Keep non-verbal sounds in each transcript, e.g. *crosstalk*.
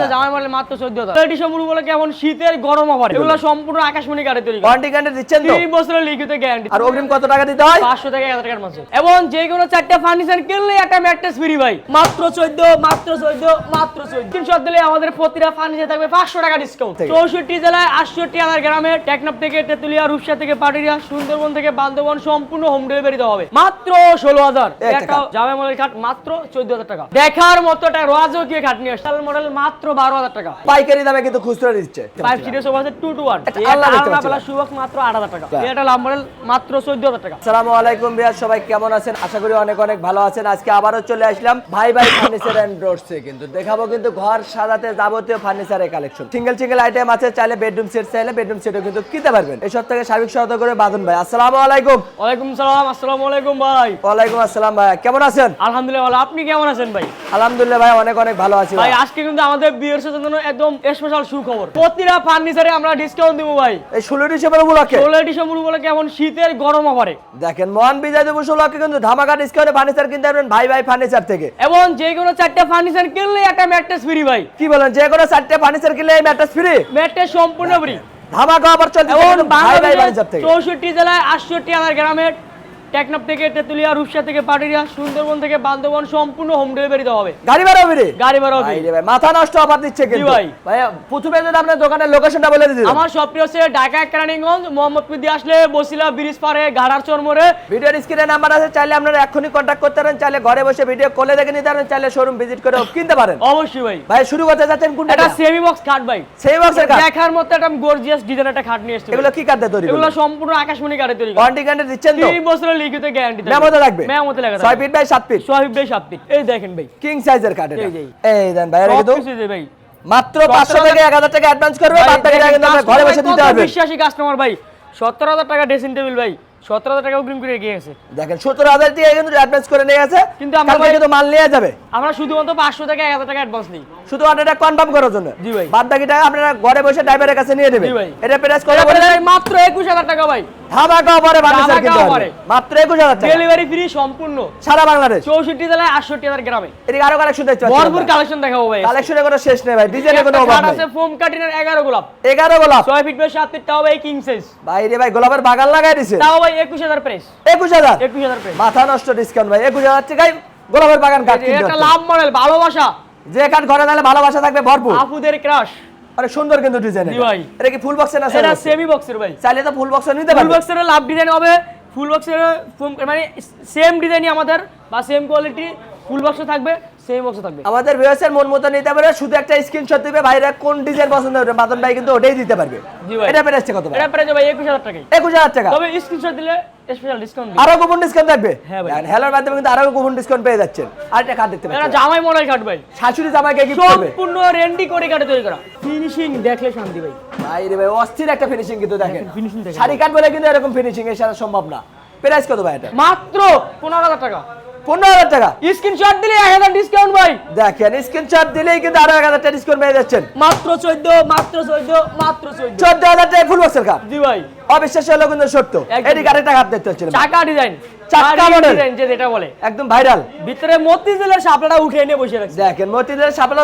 জামাই মডেল মাত্র চোদ্দ ডিসেম্বর বলে কেমন শীতের গরম অফার এগুলো সম্পূর্ণ আকাশমণি কাঠে তৈরি ওয়ারেন্টি গ্যারান্টি দিচ্ছেন তো? তিন বছরের লিখিত গ্যারান্টি আর অগ্রিম কত টাকা দিতে হয়? পাঁচশো থেকে এক টাকার মাঝে এবং যে কোনো চারটা ফার্নিচার কিনলে একটা ম্যাট্রেস ফ্রি ভাই। মাত্র চোদ্দ মাত্র চোদ্দ মাত্র চোদ্দ। তিনশো দিলে আমাদের প্রতিটা ফার্নিচার থাকবে পাঁচশো টাকা ডিসকাউন্ট ঠিক। চৌষট্টি জেলায় আটষট্টি হাজার গ্রামে টেকনাফ থেকে তেতুলিয়া রূপসা থেকে পাটুরিয়া সুন্দরবন থেকে বান্দরবন সম্পূর্ণ হোম ডেলিভারি দেওয়া হবে। মাত্র ষোলো হাজার। একটা মডেল খাট মাত্র চোদ্দ হাজার টাকা। দেখার মতো একটা রাজকীয় খাট নিয়ে আসছে। মডেল মাত্র বারো হাজার টাকা। পাইকারি দামে কিন্তু খুচরা দিচ্ছে। সিটের সোফা আছে টু পাচ্ছি। সুবক্স মাত্র আট হাজার টাকা। এটা লাভ মডেল মাত্র চোদ্দ হাজার টাকা। আসসালামু আলাইকুম বিয়ার সবাই কেমন আছেন? আশা করি অনেক অনেক ভালো আছেন। আজকে চলে আসলাম ভাই ভাই ফার্নিচার এন্ড ডোরসে কিন্তু। দেখাবো কিন্তু ঘর সাজাতে যাবতীয় ফার্নিচারের কালেকশন সিঙ্গেল সিঙ্গেল আইটেম আছে চাইলে বেডরুম সেট চাইলে বেডরুম সেটও কিন্তু কিনতে পারবেন। এই সপ্তাহে সার্বিক সহায়তা করে বাদন ভাই। আসসালামু আলাইকুম। ওয়ালাইকুম সালাম আসসালামু আলাইকুম ভাই। ওয়ালাইকুম আসসালাম ভাই। কেমন আছেন? আলহামদুলিল্লাহ ভালো। আপনি কেমন আছেন ভাই? আলহামদুলিল্লাহ ভাই অনেক অনেক ভালো আছি ভাই। আজকে কিন্তু আমাদের বিয়ের জন্য একদম স্পেশাল সুখবর। প্রতিটা ফার্নিচারে আমরা ডিসকাউন্ট দিব ভাই। এই ষোলো ডিসেম্বর উপলক্ষে ষোলো ডিসেম্বর বলে কেমন শীতের গরম অফারে দেখেন মহান বিজয় দিবস উপলক্ষে কিন্তু ধামাকা ডিসকাউন্টে ফার্নিচার কিনতে পারবেন ভাই ভাই ফার্নিচার থেকে। এবং যে কোনো চারটা ফার্নিচার কিনলে একটা ম্যাট্রেস ফ্রি ভাই। কি বলেন যে কোনো চারটে ফার্নিচার কিনলে এই ম্যাট্রেস ফ্রি ম্যাট্রেস সম্পূর্ণ ফ্রি ধামাকা অফার চলছে ভাই ভাই ফার্নিচার থেকে। চৌষট্টি জেলায় আটষট্টি হাজার গ্রামের টেকনাফ থেকে তেতুলিয়া রূপসা থেকে পাটুরিয়া সুন্দরবন থেকে বান্দরবন সম্পূর্ণ হোম ডেলিভারি দেওয়া হবে। গাড়ি ভাড়া হবে রে? গাড়ি ভাড়া হবে। ভাই ভাই মাথা নষ্ট অফার দিচ্ছে কিন্তু। ভাই। ভাই প্রথমে যদি আপনার দোকানের লোকেশনটা বলে দিন আমার শপটি হচ্ছে ঢাকা কেরানীগঞ্জ মোহাম্মদপুর দিয়ে আসলে বসিলা ব্রিজ পারে ঘাড়ার চরমোড়ে ভিডিওর স্ক্রিনে নাম্বার আছে চাইলে আপনারা এখনই কন্ট্যাক্ট করতে পারেন চাইলে ঘরে বসে ভিডিও কলে দেখে নিতে পারেন চাইলে শোরুম ভিজিট করে কিনতে পারেন। অবশ্যই ভাই। ভাই শুরু করতে যাচ্ছেন কোনটা এটা সেমি বক্স খাট ভাই। সেই বক্সের কাজ দেখার মতো একটা গর্জিয়াস ডিজাইন একটা খাট নিয়ে এসেছে এগুলো কি কাটতে তৈরি এগুলো সম্পূর্ণ আকাশমণি কাঠে তৈরি। ওয়ারেন্টি গ্যারান্টি দিচ্ছেন তো? তিন বছরের লিখিত গ্যারান্টি মেমোতে থাকবে। মেমোতে লেখা 6 ফিট বাই 7 ফিট সোহাইব ভাই সাত feet। এই দেখেন ভাই। কিং সাইজের কাট এটা। এই দেন ভাই এটা সব কিন্তু কিছু দিয়ে ভাই। মাত্র 500 থেকে 1000 টাকা অ্যাডভান্স করবে বাদ বাকি টাকা কিন্তু ঘরে বসে দিতে কত বিশ্বাসী কাস্টমার ভাই। সত্তর হাজার টাকা ড্রেসিং টেবিল ভাই। সত্তর হাজার টাকা অগ্রিম করে গিয়েছে দেখেন 17000 টাকা কিন্তু অ্যাডভান্স করে নিয়ে গেছে। কিন্তু আমরা কিন্তু মাল নিয়ে যাবে। আমরা শুধুমাত্র পাঁচশো এক হাজার টাকা অ্যাডভান্স নিই। শুধু এটা কনফার্ম করার জন্য। জি ভাই। বাদ বাকি টাকা আপনারা ঘরে বসে ড্রাইভারের কাছে নিয়ে নেবেন। এটা প্রাইস কত এটা বলে ভাই মাত্র একুশ হাজার টাকা ভাই। ধামাকা অফারে ফার্নিচার কিনতে পারবেন মাত্র 21000 টাকা। ডেলিভারি ফ্রি সম্পূর্ণ। সারা বাংলাদেশ। চৌষট্টি জেলায় আটষট্টি হাজার গ্রামে। এদিকে আরও কালেকশন দেখতে ভরপুর কালেকশন দেখাবো ভাই। কালেকশনের কোনো শেষ নেই ভাই। ডিজাইনের কোনো অভাব নেই। আছে ফোম কাটিনের এগারো গোলাপ। 11 গোলাপ। ছয় ফিট বাই সাত ফিট তাও ভাই কিং সাইজ ভাই রে ভাই গোলাপের বাগান লাগাই তাও ভাই একুশ হাজার প্রাইস 21000 একুশ হাজার প্রাইস মাথা নষ্ট ডিসকাউন্ট ভাই। 21000 টাকায় গোলাপের বাগান কাট কিনতে লাভ মডেল ভালোবাসা। যে কাঠ ঘরে ভালোবাসা থাকবে ভরপুর। আপুদের ক্রাশ অনেক সুন্দর কিন্তু ডিজাইন ভাই। এটা কি ফুল বক্সে না এটা সেমি বক্সের ভাই। চাইলে তো ফুল বক্সে নিতে ফুল বক্সের লাভ ডিজাইন হবে। ফুল বক্সের মানে সেম ডিজাইনই আমাদের বা সেম কোয়ালিটি ফুল বক্স থাকবে। সেম বক্সে থাকবে। আমাদের ভিউয়ার্সের মন মতো নিতে পারে শুধু একটা স্ক্রিনশট দিবে ভাইরা কোন ডিজাইন পছন্দ হবে মাদন ভাই কিন্তু ওটাই দিতে পারবে। জি ভাই। এটা প্রাইস কত এটা প্রাইস ভাই একুশ হাজার টাকাই। 21000 টাকা। তবে স্ক্রিনশট দিলে স্পেশাল ডিসকাউন্ট আরও কুপন ডিসকাউন্ট থাকবে? হ্যাঁ ভাই। হেলার মাধ্যমে কিন্তু আরও কুপন ডিসকাউন্ট পেয়ে যাচ্ছেন। আর কার্ড দেখতে এটা পাচ্ছেন। জামাই মডেল কাট ভাই। শাশুড়ি জামাইকে গিফট করবে? সম্পূর্ণ রেন্ডি করে কাটে তৈরি করা। ফিনিশিং দেখলে শান্তি ভাই। ভাই রে ভাই অস্থির একটা ফিনিশিং কিন্তু দেখেন। finishing দেখেন। শাড়ি কাট বলে কিন্তু এরকম ফিনিশিং এর সাথে সম্ভব না। প্রাইস কত ভাই এটা? মাত্র পনেরো হাজার টাকা। পনেরো হাজার টাকা। স্ক্রিনশট দিলে এক হাজার ডিসকাউন্ট ভাই। দেখেন স্ক্রিনশট দিলেই কিন্তু আরও এক হাজার টাকা ডিসকাউন্ট পেয়ে যাচ্ছেন। মাত্র চোদ্দ মাত্র চোদ্দ মাত্র চোদ্দ। চোদ্দ হাজার টাকা ফুল বক্সের কাপ জি ভাই। অবিশ্বাস হলো কিন্তু সত্য। একদম। এদিকে আরেকটা দেখতে হচ্ছিল চাকা ডিজাইন চাকা ডিজাইন যে যেটা বলে। একদম ভাইরাল ভিতরে মতিঝিলের শাপলাটা উঠে এনে বসে রাখছে। দেখেন মতিদের সাপলা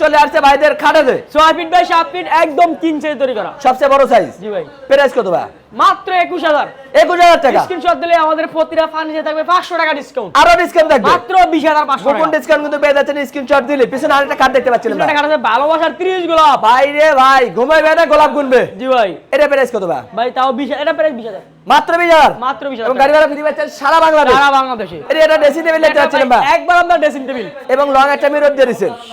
চলে আসছে ভাইদের খাটাতে। ছয় ফিট বাই সাত ফিট একদম কিং সাইজ তৈরি করা। সবচেয়ে বড় সাইজ জি ভাই। প্রাইস কত ভাই? মাত্র একুশ হাজার। একুশ হাজার টাকা। স্ক্রিনশট দিলে আমাদের প্রতিটা ফার্নিচার থাকবে পাঁচশো টাকা ডিসকাউন্ট আরও ডিসকাউন্ট থাকবে। মাত্র বিশ হাজার পাঁচশো ডিসকাউন্ট কিন্তু পেয়ে যাচ্ছেন স্ক্রিনশট দিলে। পিছনে আরেকটা কার্ড দেখতে ভাই টাকা ভালোবাসার ত্রিশ গোলাপ। ভাই রে ভাই ঘুমাইবে না গোলাপ গুনবে। জি ভাই। এটা প্রাইস কত ভাই? ভাই তাও বিশ এটা প্রাইস বিশ হাজার। মাত্র বিশ হাজার? মাত্র বিশ এবং হাজার গাড়ি ভাড়া পাচ্ছেন সারা বাংলাদেশ। সারা বাংলাদেশে। এটা টেবিল দেখতে এটা পাচ্ছিলেন ভাই একবার ড্রেসিং টেবিল এবং লং একটা মিরর দিয়ে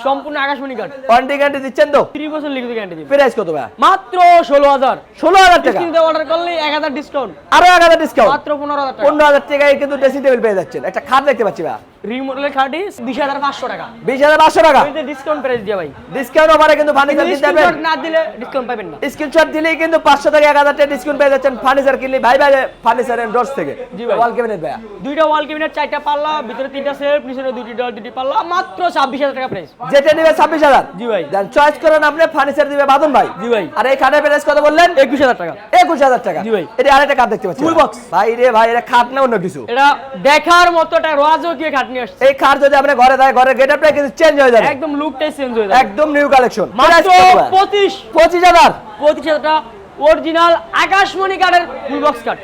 সম্পূর্ণ আকাশমণি কার্ড ওয়ারেন্টি গ্যারান্টি দিচ্ছেন তো? থ্রি বছর লিখিত গ্যারান্টি দিন প্রাইস কত ভাই? মাত্র ষোলো হাজার। ষোলো হাজার টাকা। কিনতে অর্ডার করলে এক হাজার ডিসকাউন্ট আরও এক হাজার ডিসকাউন্ট মাত্র পনেরো হাজার টাকা। পনেরো হাজার টাকায় কিন্তু ড্রেসিং টেবিল পেয়ে যাচ্ছেন। একটা খাট দেখতে পাচ্ছি ভাই খাটি বিশ হাজার পাঁচশো টাকা। বিশ হাজার পাঁচশো টাকা? ডিসকাউন্ট প্রাইস দিয়ে ভাই। ডিসকাউন্ট ওভারে কিন্তু ফার্নিচার দিতে না দিলে ডিসকাউন্ট পাবেন না। স্ক্রিনশট দিলেই কিন্তু পাঁচশো থেকে এক হাজার টাকা ডিসকাউন্ট পেয়ে যাচ্ছেন ফার্নিচার কিনলে। ভাই ভাই ফার্নিচার এন্ড ডোরস থেকে। জি ভাই। ওয়াল ক্যাবিনেট ভাইয়া। দুইটা ওয়াল ক্যাবিনেট চারটা পাল্লা ভিতরে তিনটা সেলফ নিচে দুটি ডল দুটি পাল্লা মাত্র ছাব্বিশ হাজার টাকা প্রাইস যেটা নিবে ছাব্বিশ হাজার। জি ভাই। দেন চয়েস করেন আপনি ফার্নিচার দিবে বাদন ভাই। জি ভাই। আর এই খাটের প্রাইস কত বললেন? একুশ হাজার টাকা। একুশ হাজার টাকা। জি ভাই। এটা আরেকটা কাঠ দেখতে পাচ্ছি। Full box। ভাই রে ভাই এটা খাট না অন্য কিছু? এটা দেখার মতো একটা রাজকীয় খাটনি আসছে এই খাট যদি আপনি ঘরে দেয় ঘরের গেটআপটা কিন্তু চেঞ্জ হয়ে যাবে। একদম লুকটাই চেঞ্জ হয়ে যাবে। একদম নিউ কালেকশন মাত্র পঁচিশ। পঁচিশ হাজার। পঁচিশ হাজার টাকা অরিজিনাল আকাশমণি কাঠের ফুল বক্স কাঠ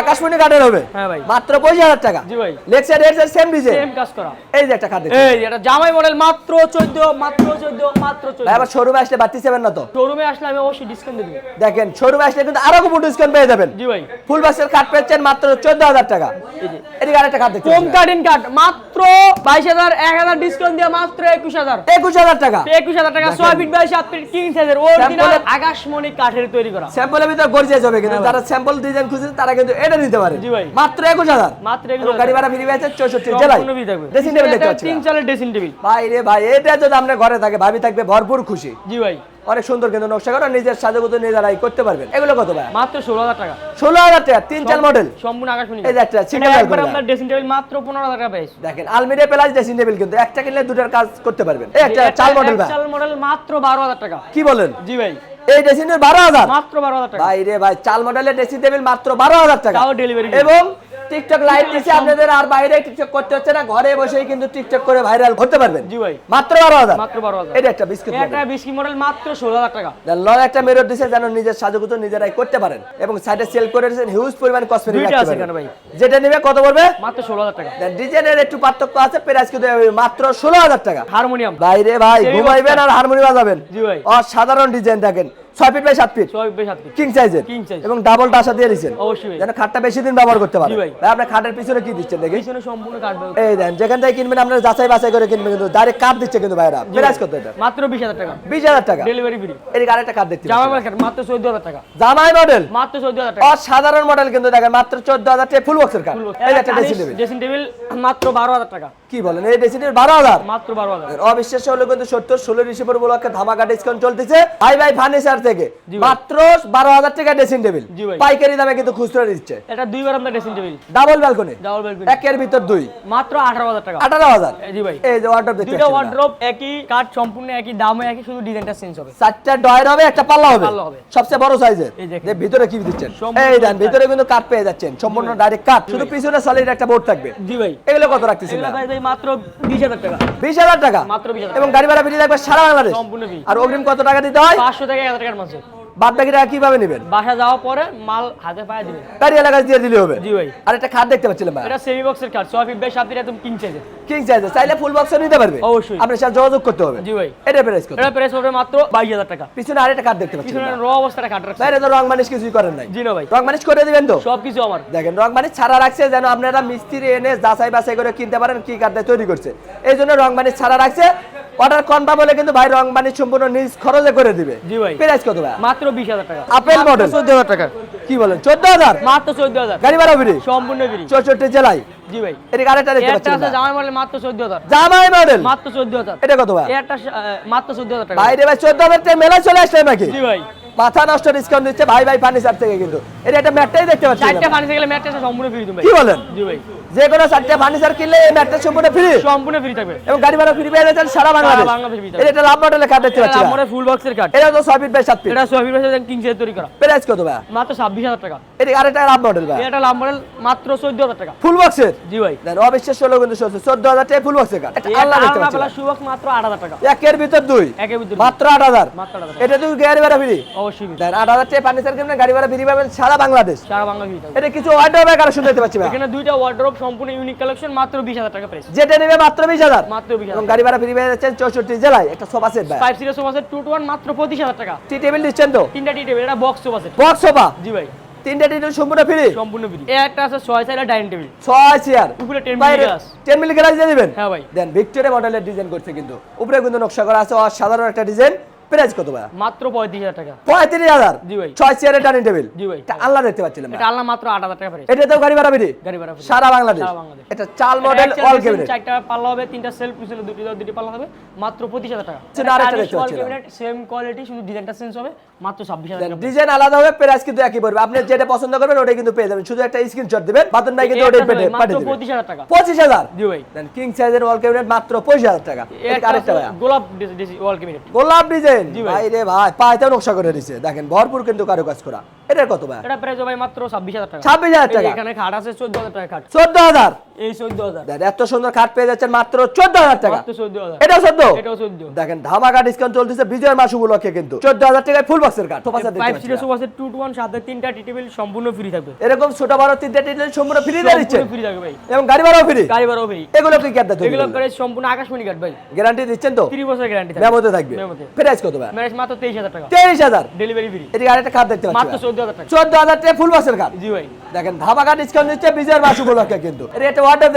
আকাশমণি কাঠের হবে। হ্যাঁ ভাই। মাত্র পঁচিশ হাজার টাকা। জি ভাই। লেক্সার এর সেম ডিজাইন সেম কাজ করা। এই যে একটা খাট এই এটা জামাই মডেল মাত্র চোদ্দ মাত্র চোদ্দ মাত্র চোদ্দ। ভাই আবার শোরুমে আসলে না তো? শোরুমে আসলে আমি অবশ্যই ডিসকাউন্ট দেবো। দেখেন শোরুমে আসলে কিন্তু আরও খুব ডিসকাউন্ট পেয়ে যাবেন। জি ভাই। ফুল বাসের কাঠ পেয়েছেন মাত্র চোদ্দ হাজার টাকা। এই যে। এদিকে আরেকটা কাঠ কম কাঠ মাত্র বাইশ হাজার এক হাজার ডিসকাউন্ট দিয়ে মাত্র একুশ হাজার। একুশ হাজার টাকা। একুশ হাজার টাকা দেখেন। ছয় ফিট বাই সাত ফিট কিং সাইজের অরিজিনাল আকাশমণি কাঠের তৈরি করা। স্যাম্পলের ভিতরে গর্জিয়াস হবে কিন্তু হ্যাঁ যারা স্যাম্পল ডিজাইন খুঁজছেন তারা কিন্তু এটা নিতে জি ভাই। মাত্র একুশ হাজার। মাত্র 21,000 গাড়ি ভাড়া ফ্রি পেয়েছে চৌষট্টি জেলায়। ড্রেসিং টেবিল দেখতে তিন চালের ড্রেসিং টেবিল ভাই রে ভাই এটা যদি আপনার ঘরে থাকে ভাবি থাকবে ভরপুর খুশি। জি ভাই। অনেক সুন্দর কিন্তু নকশা করা নিজের সাজগুতো নিজেরাই করতে পারবেন। এগুলো কত ভাই? মাত্র ষোলো হাজার টাকা। ষোলো হাজার টাকা তিন চার মডেল সম্পূর্ণ আকাশমণি। এই একটা একবার আপনার ড্রেসিং টেবিল মাত্র পনেরো হাজার টাকা প্রাইস দেখেন আলমিরা প্লাস ড্রেসিং টেবিল কিন্তু একটা কিনলে দুটার কাজ করতে পারবেন। এই একটা চাল মডেল ভাই। চাল মডেল মাত্র বারো হাজার টাকা। কি বলেন? জি ভাই। এই ড্রেসিং টেবিল বারো হাজার। মাত্র বারো হাজার টাকা। ভাই রে ভাই চাল মডেলের ড্রেসিং টেবিল মাত্র বারো হাজার টাকা। ডেলিভারি এবং টিকটক লাইভ দিচ্ছে আপনাদের আর বাইরে টিকটক করতে হচ্ছে না ঘরে বসেই কিন্তু টিকটক করে ভাইরাল করতে পারবেন। জি ভাই। মাত্র বারো হাজার। মাত্র বারো হাজার। এটা একটা বিস্কুট এটা বিস্কি মডেল মাত্র ষোলো হাজার টাকা। লং একটা মেরর দিছে যেন নিজের সাজুগুতো নিজেরাই করতে পারেন এবং সাইডে সেল করে দিয়েছেন হিউজ পরিমাণ কসমেটিক রাখতে আছে পারেন ভাই। যেটা নেবে কত পড়বে? মাত্র ষোলো হাজার টাকা। ডিজাইনের একটু পার্থক্য আছে প্রাইস কিন্তু মাত্র ষোলো হাজার টাকা। হারমোনিয়াম বাইরে ভাই ঘুমাইবেন আর হারমোনি বাজাবেন। জি ভাই। অসাধারণ ডিজাইন দেখেন ছয় ফিট বাই সাত ফিট কিং সাইজের। এবং ডাবল টাসা দিয়ে অবশ্যই যেন খাটটা বেশি দিন ব্যবহার করতে পারেন জি ভাই। খাটের পিছনে কি দিচ্ছেন দেখি? পিছনে সম্পূর্ণ কাটবে এই দেন যেখান থেকে কিনবেন আপনারা যাচাই বাছাই করে কিনবেন কিন্তু ডাইরেক্ট কাপ দিচ্ছে কিন্তু ভাইরা। প্রাইস কত এটা। মাত্র বিশ হাজার টাকা। বিশ হাজার টাকা। ডেলিভারি ফ্রি এদিকে আরেকটা কাপ দেখতে জামা পাচ্ছি। মার্কেট মাত্র চোদ্দ হাজার টাকা। জামাই মডেল মাত্র চোদ্দ হাজার টাকা। অসাধারণ মডেল কিন্তু দেখেন মাত্র চোদ্দ হাজার টাকা ফুল বক্সের কাপ এই একটা ড্রেসিং টেবিল ড্রেসিং টেবিল মাত্র বারো হাজার টাকা। কি বলেন? এই ড্রেসিং টেবিল বারো হাজার। মাত্র বারো হাজার। অবিশ্বাস্য হলো কিন্তু সত্তর ষোলো ডিসেম্বর উপলক্ষে ধামাকা ডিসকাউন্ট চলতেছে। ভাই ভাই ফার্নিচার থেকে। মাত্র বারো হাজার টাকা ড্রেসিং টেবিল পাইকারি দামে কিন্তু খুচরা দিচ্ছে। এটা দুইবার আপনার dressing table double balcony double balcony একের ভিতর দুই। মাত্র আঠারো হাজার টাকা। আঠারো হাজার। জি ভাই। এই যে ওয়ার্ডরোব দেখতে না? ওয়ার্ড্রোব একই কাঠ সম্পূর্ণ একই দামে একই শুধু ডিজাইনটা চেঞ্জ হবে। চারটা ডয়ের হবে একটা পাল্লা হবে। পাল্লা হবে। সবচেয়ে বড় সাইজের। যে ভিতরে কি দিচ্ছেন? এই দেন ভিতরে কিন্তু কাঠ পেয়ে যাচ্ছেন। সম্পূর্ণ ডাইরেক্ট কাঠ শুধু পিছনে সলিড একটা বোর্ড থাকবে। জি ভাই। এগুলো কত রাখতেছেন ভাই মাত্র বিশ হাজার টাকা। বিশ হাজার টাকা? মাত্র 20,000 এবং গাড়ি ভাড়া বেরিয়ে থাকবে সারা বাংলাদেশ? সম্পূর্ণ। আর অগ্রিম কত টাকা দিতে হয়? পাঁচশো টাকা এক হাজার টাকার মাঝে বাদ বাকি টাকা কীভাবে নেবেন? বাসা যাওয়ার পরে মাল হাতে পায়ে দিবেন। গাড়ি এলাকায় দিয়ে দিলে হবে। জি ভাই। আর একটা খাট দেখতে পাচ্ছিলাম ভাই? এটা সেমি বক্সের ফিট বাই সাত একদম কিং কিং সাইজে চাইলে ফুল বক্সও নিতে পারবে। অবশ্যই। আপনার সাথে যোগাযোগ করতে হবে। জি ভাই। এটা প্রাইস কত? এটা প্রাইস হবে মাত্র বাইশ হাজার টাকা। পিছনে আরেকটা খাট দেখতে পাচ্ছি পিছনে র অবস্থাটা রাখছে বাইরে তো রং মানিশ কিছুই করেন নাই। জি না ভাই। রং মানিশ করে দিবেন তো? সব কিছু আমার। দেখেন রং মানিশ ছাড়া রাখছে যেন আপনারা মিস্ত্রি এনে যাচাই বাছাই করে কিনতে পারেন কি কাঠটা তৈরি করছে। এই জন্য রং মানিশ ছাড়া রাখছে। অর্ডার কনফার্ম হলে কিন্তু ভাই রং মানে সম্পূর্ণ নিজ খরচে করে দিবে। জি ভাই। প্রাইস কত ভাই? মাত্র বিশ হাজার টাকা। আপেল মডেল চোদ্দ হাজার টাকা। কি বলেন? চোদ্দ হাজার? মাত্র চোদ্দ হাজার। গাড়ি ভাড়া ফ্রি সম্পূর্ণ ফ্রি চৌষট্টি জেলায়? জি ভাই। এদিকে আরেকটা দেখতে পাচ্ছেন এটা আছে জামাই মডেল মাত্র চোদ্দ হাজার। জামাই মডেল মাত্র চোদ্দ হাজার। এটা কত ভাই? এটা মাত্র চোদ্দ হাজার টাকা। বাইরে ভাই চোদ্দ হাজার টাকা মেলা চলে আসলে নাকি? জি ভাই। মাথা নষ্ট ডিসকাউন্ট দিচ্ছে ভাই ভাই ফার্নিচার থেকে কিন্তু। এটা একটা ম্যাটটাই দেখতে পাচ্ছি চারটা ফার্নিচার গেলে ম্যাটটা সম্পূর্ণ ফ্রি তুমি। কি বলেন? জি ভাই। যে কোনো চারটে ফার্নিচার কিনলে এই ম্যাটটা সম্পূর্ণ ফ্রি সম্পূর্ণ ফ্রি থাকবে। এবং গাড়ি ভাড়া ফ্রি পেয়ে যাচ্ছেন সারা বাংলাদেশ। এটা একটা লাভ মডেলের কাঠ দেখতে পাচ্ছি আমার ফুল বক্সের কাঠ এটা তো ছয় ফিট বাই সাত ফিট এটা ছয় ফিট কিং সাইজ তৈরি করা। প্রাইস কত ভাই? মাত্র ছাব্বিশ হাজার টাকা। এটা আরেকটা লাভ মডেল ভাই। এটা লাভ মডেল মাত্র চোদ্দ হাজার টাকা। ফুল বক্সের জি ভাই। দেন অবিশ্বাস হলো কিন্তু সত্যি। চোদ্দ হাজার টাকা ফুল বক্সের কাঠ একটা আল্লাহ দেখতে পাচ্ছি ভাই। সুবক্স মাত্র আট হাজার টাকা। একের ভিতর দুই। একের ভিতরে মাত্র আট হাজার। মাত্র আট হাজার এটা তুই গাড়ি ভাড়া ফ্রি অবশ্যই দেন আট হাজার টাকা ফার্নিচার কিনবেন গাড়ি ভাড়া ফ্রি পাবেন সারা বাংলাদেশ। সারা বাংলা এটা কিছু অর্ডার কালেকশন দেখতে পাচ্ছি এখানে দুইটা ওয়ার্ড্রোব সম্পূর্ণ ইউনিক কালেকশন মাত্র বিশ হাজার টাকা প্রাইস যেটা নেবে মাত্র বিশ হাজার। মাত্র বিশ হাজার। গাড়ি ভাড়া ফ্রি পেয়ে যাচ্ছেন চৌষট্টি জেলায়। একটা সোফা সেট ভাই। Five series sofa set two two one মাত্র পঁচিশ হাজার টাকা। টি টেবিল দিচ্ছেন তো? তিনটা টি টেবিল এটা box sofa set box sofa জি ভাই। তিনটা টেবিল সম্পূর্ণ ফ্রি সম্পূর্ণ ফ্রি এ একটা আছে ছয় সাইডের ডাইনিং টেবিল ছয় চেয়ার উপরে 10 milli glass. Ten milli glass দিয়ে দিবেন? হ্যাঁ ভাই। দেন ভিক্টোরিয়া মডেলের ডিজাইন করছে কিন্তু। উপরে কিন্তু নকশা করা আছে। অসাধারণ একটা ডিজাইন প্রাইস কত ভাই মাত্র পঁয়ত্রিশ হাজার টাকা। পঁয়ত্রিশ হাজার। জি ভাই। ছয় চেয়ারের ডাইনিং টেবিল জি ভাই। এটা আল্লাহ দেখতে পাচ্ছিলাম এটা আল্লাহ মাত্র আট হাজার টাকা প্রাইস এটাতেও গাড়ি ভাড়া বেরি গাড়ি ভাড়া সারা বাংলাদেশ। এটা চাল মডেল অল ক্যাবিনেট চারটা পাল্লা হবে তিনটা সেলফ পিছনে দুটি দুটি পাল্লা হবে মাত্র পঁচিশ হাজার টাকা। শুধু আরেকটা দেখতে সেম কোয়ালিটি শুধু ডিজাইনটা চেঞ্জ হবে মাত্র ছাব্বিশ হাজার টাকা ডিজাইন আলাদা হবে প্রাইস কিন্তু একই পড়বে। আপনি যেটা পছন্দ করবেন ওটাই কিন্তু পেয়ে যাবেন। শুধু একটা স্ক্রিনশট দিবেন বাতন ভাই কিন্তু ওটাই মাত্র পাঠিয়ে দিবেন। পঁচিশ হাজার টাকা। পঁচিশ হাজার? জি ভাই। দেন কিং সাইজের ওয়াল ক্যাবিনেট মাত্র পঁচিশ হাজার টাকা। এটা আরেকটা আছে গোলাপ ওয়াল ক্যাবিনেট গোলাপ ডিজাইন জি ভাই। ভাই রে ভাই পায়তেও নকশা করে দিছে। দেখেন ভরপুর কিন্তু করা এটার কত ভাই? এটা প্রাইস ভাই মাত্র ছাব্বিশ হাজার টাকা। ছাব্বিশ হাজার এই যে টাকা। এখানে খাট আছে চোদ্দ হাজার টাকা খাট। চোদ্দ হাজার? এই চোদ্দ হাজার। এত সুন্দর খাট পেয়ে যাচ্ছেন মাত্র চোদ্দ হাজার টাকা। মাত্র চোদ্দ হাজার। এটাও চোদ্দ? এটাও দেখেন ধামাকা ডিসকাউন্ট চলতেছে বিজয়ের মাস উপলক্ষে কিন্তু। চোদ্দ হাজার টাকায় ফুল বক্সের সোফা সেট সিটের পাচ্ছি sofa set two two one সাথে তিনটা টি টেবিল সম্পূর্ণ ফ্রি থাকবে। এরকম ছোট বড় তিনটে সম্পূর্ণ ফ্রি দিয়ে দিচ্ছে ফ্রি থাকবে ভাই। এবং গাড়ি ভাড়াও ফ্রি গাড়ি ভাড়াও ফ্রি এগুলো কি দেয় এগুলো করে সম্পূর্ণ আকাশমণি কাঠ ভাই। গ্যারান্টি দিচ্ছেন তো? তিরিশ বছর গ্যারান্টি থাকবে। মেমোতে থাকবে। প্রাইস কত? ভাই। ম্যারেজ মাত্র তেইশ হাজার টাকা। তেইশ হাজার। ডেলিভারি ফ্রি এটা আরেকটা খাট দেখতে মাত্র পাচ্ছি চোদ্দ হাজার টাকা। চোদ্দ হাজার টাকা ফুল বাসের কাঠ জি ভাই। দেখেন ধামাকা ডিসকাউন্ট দিচ্ছে বিজয়ের উপলক্ষে কিন্তু। এটা একটা অর্ডার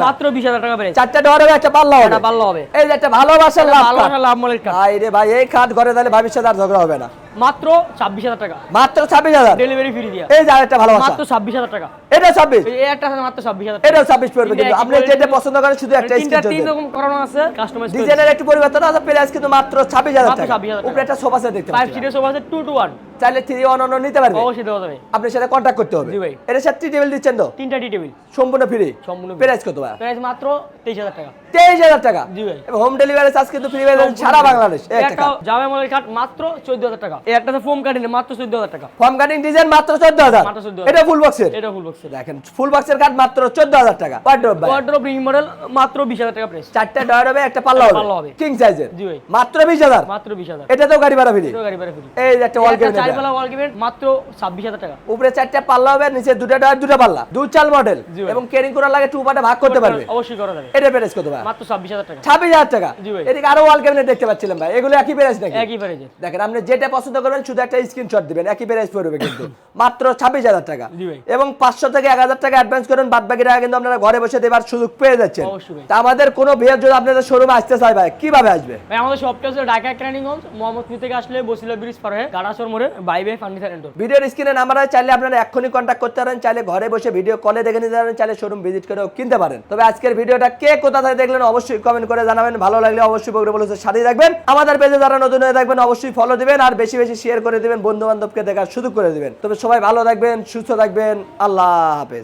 না। মাত্র বিশ হাজার টাকা প্রাইস চারটা ডর একটা পাল্লা হবে। এটা ভালো হবে। এই যে একটা ভালোবাসার লাভ ভালো কাঠ। লাভ মলের ভাই ভাই এই খাট ঘরে তাহলে ভবিষ্যতে আর ঝগড়া হবে না। মাত্র ছাব্বিশ হাজার টাকা। মাত্র ছাব্বিশ হাজার? ডেলিভারি ফ্রি দিয়া। এই যে আরেকটা ভালোবাসা। মাত্র ছাব্বিশ হাজার টাকা। এটা ছাব্বিশ? এই একটা মাত্র ছাব্বিশ হাজার এটাও ছাব্বিশ পড়বে কিন্তু। আপনি যেটা পছন্দ করেন শুধু একটা তিনটা স্ক্রিন তিন রকম করানো আছে কাস্টমাইজ ডিজাইনের একটু পরিবর্তন আছে প্রাইস কিন্তু মাত্র ছাব্বিশ হাজার টাকা। 26,000 টাকা। উপরে একটা সোফা সেট দেখতে ফাইভ পাচ্ছি সিটের সোফা আছে টু টু ওয়ান চাইলে থ্রি ওয়ান অন্য নিতে পারবে? অবশ্যই দেওয়া যাবে আপনার সাথে কন্ট্যাক্ট করতে হবে। জি ভাই। এটা সাথে টেবিল দিচ্ছেন তো? তিনটা টি টেবিল সম্পূর্ণ ফ্রি সম্পূর্ণ প্রাইস কত ভাই? প্রাইস মাত্র তেইশ হাজার টাকা। তেইশ হাজার টাকা। জি ভাই। হোম ডেলিভারি চার্জ কিন্তু ফ্রি পাবেন সারা বাংলাদেশ। একটা জামা মলের কাঠ মাত্র চোদ্দ হাজার টাকা। এই একটা ফোম কাটিং মাত্র চোদ্দ হাজার টাকা। ফর্ম কাটিং ডিজাইন মাত্র চোদ্দ হাজার। মাত্র 14,000 এটা ফুল বক্সের এটা ফুল বক্সের দেখেন ফুল বক্সের কাঠ মাত্র চোদ্দ হাজার টাকা। ওয়ার্ড্রোব ভাই। ওয়ার্ড্রোব রিং মডেল মাত্র বিশ হাজার টাকা প্রাইস চারটা ডয়ার হবে একটা পাল্লা হবে। কিং সাইজের জি ভাই। মাত্র বিশ হাজার। মাত্র বিশ হাজার। এটাতেও গাড়ি ভাড়া ফ্রি গাড়ি ভাড়া ফ্রি এই একটা ওয়াল চারবেলা ওয়াল মাত্র ছাব্বিশ হাজার টাকা। উপরে চারটা পাল্লা হবে নিচে দুটা ডয়ার দুটা পাল্লা। দু চাল মডেল এবং কেরিং করার লাগে টু পার্টে ভাগ করতে পারবে। অবশ্যই করা যাবে। এটা প্রাইস কত ভাই? মাত্র ছাব্বিশ হাজার টাকা। ছাব্বিশ হাজার টাকা। এদিকে আরও ওয়াল ক্যাবিনেট দেখতে পাচ্ছিলাম ভাই। এগুলো একই প্রাইস নাকি? একই দেখেন আপনি যেটা পছন্দ করবেন শুধু একটা স্ক্রিনশট দিবেন। একই প্রাইস পড়বে কিন্তু। *coughs* মাত্র ছাব্বিশ হাজার টাকা। এবং পাঁচশো থেকে এক হাজার টাকা অ্যাডভান্স করেন। বাদ বাকি টাকা কিন্তু আপনারা ঘরে বসে দেবার সুযোগ পেয়ে যাচ্ছেন। তা আমাদের কোনো বিয়ের যদি আপনাদের শোরুমে আসতে চাই ভাই। কীভাবে আসবে? ভাই আমাদের শপটা হচ্ছে ঢাকা ক্রানিগঞ্জ মোহাম্মদপুর থেকে আসলে বসিলা ব্রিজ পার হয়ে গাড়াসর মোড়ে। বাই বাই ফার্নিচার এন্ড ভিডিওর স্ক্রিনে নাম্বার আছে, চাইলে আপনারা এক্ষুনি কন্ট্যাক্ট করতে পারেন, চাইলে ঘরে বসে ভিডিও কলে দেখে নিতে পারেন, চাইলে শোরুম ভিজিট করেও কিনতে পারেন। তবে আজকের ভিডিওটা কে কোথা থেকে দেখলেন অবশ্যই কমেন্ট করে জানাবেন, ভালো লাগলে অবশ্যই বগরে বলে সাথে রাখবেন আমাদের পেজে যারা নতুন হয়ে থাকবেন, অবশ্যই ফলো দিবেন আর বেশি বেশি শেয়ার করে দিবেন বন্ধু বান্ধবকে দেখার সুযোগ করে দিবেন। তবে সবাই ভালো থাকবেন, সুস্থ থাকবেন, আল্লাহ হাফেজ।